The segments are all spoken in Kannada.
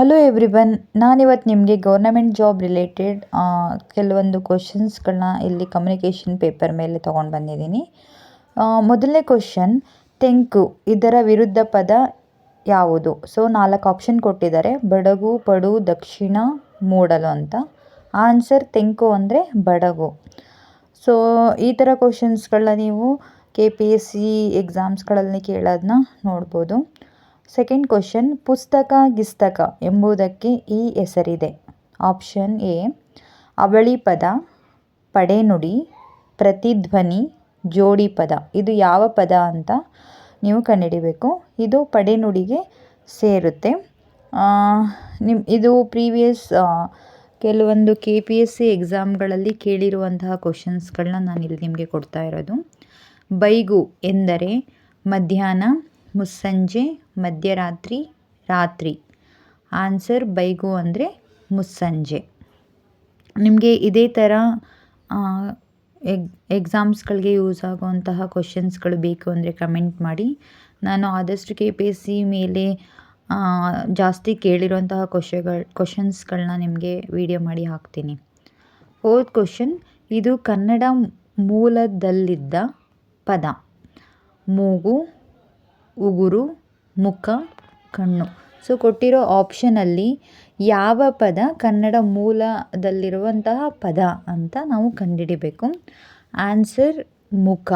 ಹಲೋ ಎವ್ರಿವನ್ ನಾನಿವತ್ತು ನಿಮಗೆ ಗೌರ್ನಮೆಂಟ್ ಜಾಬ್ ರಿಲೇಟೆಡ್ ಕೆಲವೊಂದು ಕ್ವಶನ್ಸ್ಗಳನ್ನ ಇಲ್ಲಿ ಕಮ್ಯುನಿಕೇಷನ್ ಪೇಪರ್ ಮೇಲೆ ತೊಗೊಂಡು ಬಂದಿದ್ದೀನಿ. ಮೊದಲನೇ ಕ್ವಶನ್ ತೆಂಕು, ಇದರ ವಿರುದ್ಧ ಪದ ಯಾವುದು? ಸೊ ನಾಲ್ಕು ಆಪ್ಷನ್ ಕೊಟ್ಟಿದ್ದಾರೆ. ಬಡಗು, ಪಡು, ದಕ್ಷಿಣ, ಮೂಡಲು ಅಂತ. ಆನ್ಸರ್ ತೆಂಕು ಅಂದರೆ ಬಡಗು. ಸೊ ಈ ಥರ ಕ್ವಶನ್ಸ್ಗಳನ್ನ ನೀವು ಕೆ ಪಿ ಎಸ್ ಸಿ ಎಕ್ಸಾಮ್ಸ್ಗಳಲ್ಲಿ ಕೇಳೋದನ್ನ ನೋಡ್ಬೋದು. ಸೆಕೆಂಡ್ ಕ್ವಶನ್ ಪುಸ್ತಕ ಗಿಸ್ತಕ ಎಂಬುದಕ್ಕೆ ಈ ಹೆಸರಿದೆ. ಆಪ್ಷನ್ ಎ ಅವಳಿ ಪದ, ಪಡೆನುಡಿ, ಪ್ರತಿಧ್ವನಿ, ಜೋಡಿ ಪದ. ಇದು ಯಾವ ಪದ ಅಂತ ನೀವು ಕಂಡುಹಿಡಿಬೇಕು. ಇದು ಪಡೆನುಡಿಗೆ ಸೇರುತ್ತೆ. ನಿಮ್ಮ ಇದು ಪ್ರೀವಿಯಸ್ ಕೆಲವೊಂದು ಕೆ ಪಿ ಎಸ್ ಸಿ ಎಕ್ಸಾಮ್ಗಳಲ್ಲಿ ಕೇಳಿರುವಂತಹ ಕ್ವಶನ್ಸ್ಗಳನ್ನ ಇಲ್ಲಿ ನಿಮಗೆ ಕೊಡ್ತಾ ಇರೋದು. ಬೈಗು ಎಂದರೆ ಮಧ್ಯಾಹ್ನ. ಮುಸ್ಸಂಜೆ, ಮಧ್ಯರಾತ್ರಿ, ರಾತ್ರಿ. ಆನ್ಸರ್ ಬೈಗು ಅಂದರೆ ಮುಸ್ಸಂಜೆ. ನಿಮಗೆ ಇದೇ ಥರ ಎಗ್, ಎಕ್ಸಾಮ್ಸ್ಗಳಿಗೆ ಯೂಸ್ ಆಗುವಂತಹ ಕ್ವಶನ್ಸ್ಗಳು ಬೇಕು ಅಂದರೆ ಕಮೆಂಟ್ ಮಾಡಿ. ನಾನು ಆದಷ್ಟು ಕೆ ಪಿ ಎಸ್ ಸಿ ಮೇಲೆ ಜಾಸ್ತಿ ಕೇಳಿರುವಂತಹ ಕ್ವಶಗಳು ಕ್ವಶನ್ಸ್ಗಳನ್ನ ನಿಮಗೆ ವಿಡಿಯೋ ಮಾಡಿ ಹಾಕ್ತೀನಿ. ಫೋರ್ತ್ ಕ್ವಶನ್, ಇದು ಕನ್ನಡ ಮೂಲದಲ್ಲಿದ್ದ ಪದ. ಮೂಗು ಉಗುರು, ಮುಖ, ಕಣ್ಣು. ಸೊ ಕೊಟ್ಟಿರೋ ಆಪ್ಷನಲ್ಲಿ ಯಾವ ಪದ ಕನ್ನಡ ಮೂಲದಲ್ಲಿರುವಂತಹ ಪದ ಅಂತ ನಾವು ಕಂಡುಹಿಡಿಬೇಕು. ಆನ್ಸರ್ ಮುಖ.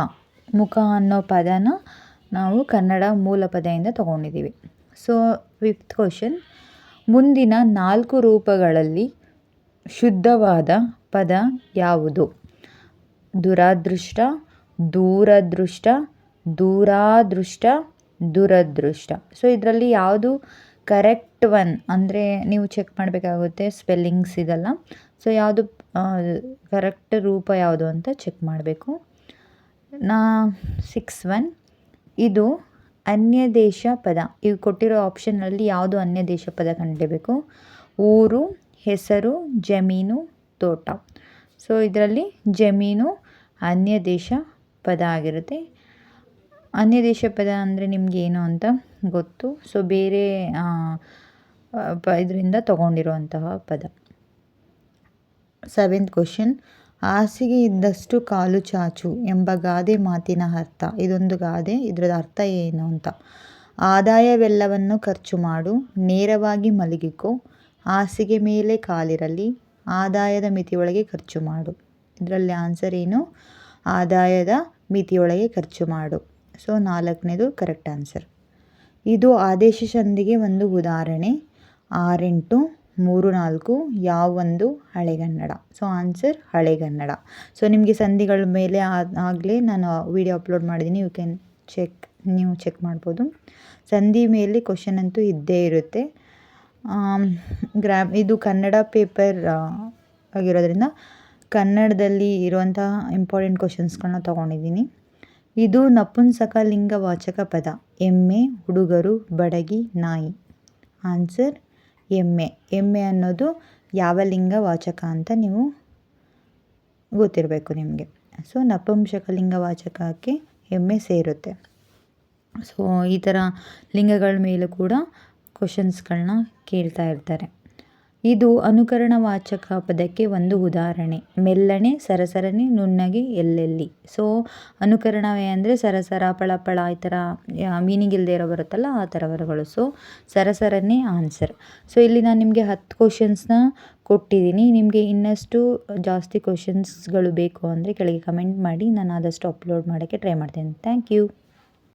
ಮುಖ ಅನ್ನೋ ಪದನ ನಾವು ಕನ್ನಡ ಮೂಲ ಪದದಿಂದ ತಗೊಂಡಿದ್ದೀವಿ. ಸೊ ಫಿಫ್ತ್ ಕ್ವಶನ್ ಮುಂದಿನ ನಾಲ್ಕು ರೂಪಗಳಲ್ಲಿ ಶುದ್ಧವಾದ ಪದ ಯಾವುದು? ದುರಾದೃಷ್ಟ, ದೂರದೃಷ್ಟ, ದೂರಾದೃಷ್ಟ ದುರದೃಷ್ಟ. ಸೊ ಇದರಲ್ಲಿ ಯಾವುದು ಕರೆಕ್ಟ್ ಒನ್ ಅಂದರೆ ನೀವು ಚೆಕ್ ಮಾಡಬೇಕಾಗುತ್ತೆ ಸ್ಪೆಲ್ಲಿಂಗ್ಸ್ ಇದೆಲ್ಲ. ಸೊ ಯಾವುದು ಕರೆಕ್ಟ್ ರೂಪ ಯಾವುದು ಅಂತ ಚೆಕ್ ಮಾಡಬೇಕು. ನಾ ಸಿಕ್ಸ್ ಒನ್ ಇದು ಅನ್ಯ ದೇಶ ಪದ. ಇವು ಕೊಟ್ಟಿರೋ ಆಪ್ಷನ್ನಲ್ಲಿ ಯಾವುದು ಅನ್ಯ ದೇಶ ಪದ ಕಂಡಿಬೇಕು ಊರು, ಹೆಸರು, ಜಮೀನು, ತೋಟ. ಸೊ ಇದರಲ್ಲಿ ಜಮೀನು ಅನ್ಯ ದೇಶ ಪದ ಆಗಿರುತ್ತೆ. ಅನ್ಯ ದೇಶ ಪದ ಅಂದರೆ ನಿಮ್ಗೆ ಏನು ಅಂತ ಗೊತ್ತು. ಸೊ ಬೇರೆ ಪ, ಇದರಿಂದ ತಗೊಂಡಿರುವಂತಹ ಪದ. ಸೆವೆಂತ್ ಕ್ವಶನ್ ಹಾಸಿಗೆ ಇದ್ದಷ್ಟು ಕಾಲು ಚಾಚು ಎಂಬ ಗಾದೆ ಮಾತಿನ ಅರ್ಥ. ಇದೊಂದು ಗಾದೆ ಇದರ ಅರ್ಥ ಏನು ಅಂತ. ಆದಾಯವೆಲ್ಲವನ್ನು ಖರ್ಚು ಮಾಡು, ನೇರವಾಗಿ ಮಲಗಿಕೋ, ಹಾಸಿಗೆ ಮೇಲೆ ಕಾಲಿರಲಿ, ಆದಾಯದ ಮಿತಿಯೊಳಗೆ ಖರ್ಚು ಮಾಡು. ಇದರಲ್ಲಿ ಆನ್ಸರ್ ಏನು? ಆದಾಯದ ಮಿತಿಯೊಳಗೆ ಖರ್ಚು ಮಾಡು. ಸೊ ನಾಲ್ಕನೇದು ಕರೆಕ್ಟ್ ಆನ್ಸರ್. ಇದು ಆದೇಶ ಸಂಧಿಗೆ ಒಂದು ಉದಾಹರಣೆ. ಆರೆಂಟು, ಮೂರು ನಾಲ್ಕು, ಯಾವೊಂದು ಹಳೆಗನ್ನಡ ಸೊ ಆನ್ಸರ್ ಹಳೆಗನ್ನಡ ಸೊ ನಿಮಗೆ ಸಂಧಿಗಳ ಮೇಲೆ ಆಗಲೇ ನಾನು ವಿಡಿಯೋ ಅಪ್ಲೋಡ್ ಮಾಡಿದ್ದೀನಿ. ಯು ಕ್ಯಾನ್ ಚೆಕ್ ನೀವು ಚೆಕ್ ಮಾಡ್ಬೋದು. ಸಂಧಿ ಮೇಲೆ ಕ್ವಶನ್ ಅಂತೂ ಇದ್ದೇ ಇರುತ್ತೆ. ಗ್ರಾಮ್, ಇದು ಕನ್ನಡ ಪೇಪರ್ ಆಗಿರೋದ್ರಿಂದ ಕನ್ನಡದಲ್ಲಿ ಇರುವಂತಹ ಇಂಪಾರ್ಟೆಂಟ್ ಕ್ವಶನ್ಸ್ಗಳನ್ನ ತೊಗೊಂಡಿದ್ದೀನಿ. ಇದು ನಪುಂಸಕ ಲಿಂಗವಾಚಕ ಪದ. ಎಮ್ಮೆ, ಹುಡುಗರು, ಬಡಗಿ, ನಾಯಿ. ಆನ್ಸರ್, ಎಮ್ಮೆ. ಎಮ್ಮೆ ಅನ್ನೋದು ಯಾವ ಲಿಂಗ ವಾಚಕ ಅಂತ ನೀವು ಗೊತ್ತಿರಬೇಕು ನಿಮಗೆ. ಸೊ ನಪುಂಸಕ ಲಿಂಗವಾಚಕಕ್ಕೆ ಎಮ್ಮೆ ಸೇರುತ್ತೆ. ಸೊ, ಈ ಥರ ಲಿಂಗಗಳ ಮೇಲೂ ಕೂಡ ಕ್ವಶನ್ಸ್ಗಳನ್ನ ಕೇಳ್ತಾ ಇರ್ತಾರೆ. ಇದು ಅನುಕರಣವಾಚಕ ಪದಕ್ಕೆ ಒಂದು ಉದಾಹರಣೆ. ಮೆಲ್ಲನೆ, ಸರಸರನೆ, ನುಣ್ಣಗೆ, ಎಲ್ಲೆಲ್ಲಿ. ಸೊ ಅನುಕರಣವೇ ಅಂದರೆ ಸರಸರ, ಪಳಪಳ, ಈ ಥರ ಮೀನಿಂಗ್ ಇಲ್ಲದೆ ಇರೋ ಬರುತ್ತಲ್ಲ, ಆ ಥರ ವರಗಳು ಸೊ ಸರಸರನೇ ಆನ್ಸರ್ ಸೊ ಇಲ್ಲಿ ನಾನು ನಿಮಗೆ ಹತ್ತು ಕ್ವಶನ್ಸ್ನ ಕೊಟ್ಟಿದ್ದೀನಿ ನಿಮಗೆ ಇನ್ನಷ್ಟು ಜಾಸ್ತಿ ಕ್ವಶನ್ಸ್ಗಳು ಬೇಕು ಅಂದರೆ ಕೆಳಗೆ ಕಮೆಂಟ್ ಮಾಡಿ. ನಾನು ಆದಷ್ಟು ಅಪ್ಲೋಡ್ ಮಾಡೋಕ್ಕೆ ಟ್ರೈ ಮಾಡ್ತೀನಿ. Thank you